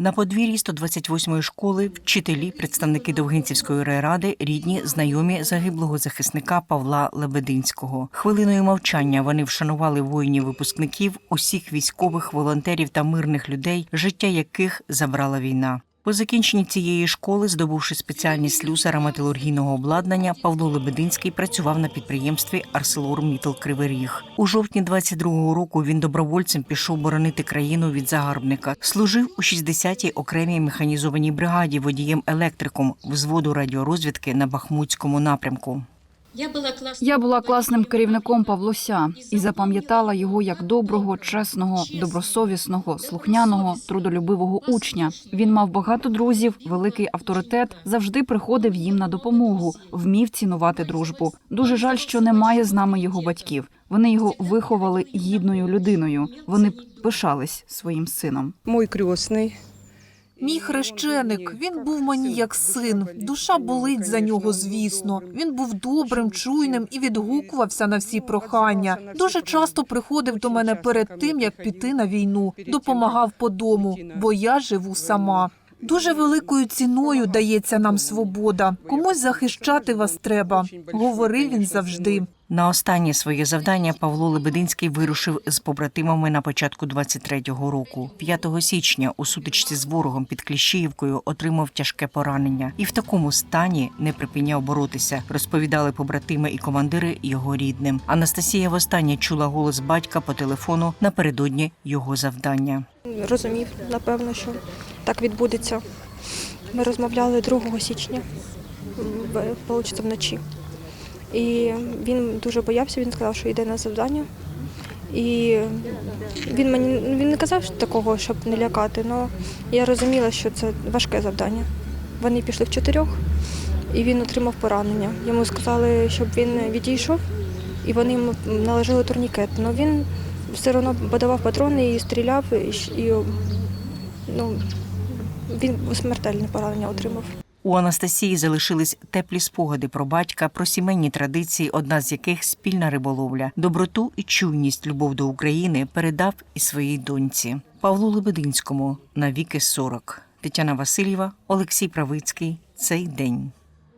На подвір'ї 128-ї школи вчителі, представники Довгинцівської райради, рідні, знайомі загиблого захисника Павла Лебединського. Хвилиною мовчання вони вшанували воїнів-випускників, усіх військових, волонтерів та мирних людей, життя яких забрала війна. По закінченні цієї школи, здобувши спеціальність слюсара металургійного обладнання, Павло Лебединський працював на підприємстві «Арселор-Мітл Кривий Ріг». У жовтні 22-го року він добровольцем пішов боронити країну від загарбника. Служив у 60-й окремій механізованій бригаді водієм-електриком взводу радіорозвідки на Бахмутському напрямку. Я була класним керівником Павлуся і запам'ятала його як доброго, чесного, добросовісного, слухняного, трудолюбивого учня. Він мав багато друзів, великий авторитет, завжди приходив їм на допомогу, вмів цінувати дружбу. Дуже жаль, що немає з нами його батьків. Вони його виховали гідною людиною. Вони пишались своїм сином. Мой крестний. Мій хрещеник, він був мені як син. Душа болить за нього, звісно. Він був добрим, чуйним і відгукувався на всі прохання. Дуже часто приходив до мене перед тим, як піти на війну, допомагав по дому, бо я живу сама. Дуже великою ціною дається нам свобода. Комусь захищати вас треба, говорив він завжди. На останнє своє завдання Павло Лебединський вирушив з побратимами на початку 23-го року. 5 січня у сутичці з ворогом під Кліщіївкою отримав тяжке поранення і в такому стані не припиняв боротися. Розповідали побратими і командири його рідним. Анастасія востаннє чула голос батька по телефону напередодні його завдання. розумів, напевно, що так відбудеться. Ми розмовляли 2 січня, в- виходить, вночі. І він дуже боявся, він сказав, що йде на завдання. І він мені він не казав такого, щоб не лякати, але я розуміла, що це важке завдання. Вони пішли в чотирьох, і він отримав поранення. Йому сказали, щоб він відійшов, і вони йому наложили турнікет. Але він все одно подавав патрони і стріляв, і ну, він смертельне поранення отримав. У Анастасії залишились теплі спогади про батька, про сімейні традиції, одна з яких спільна риболовля. Доброту і чуйність, любов до України передав і своїй доньці Павлу Лебединському на віки 40. Тетяна Васильєва, Олексій Правицький. Цей день.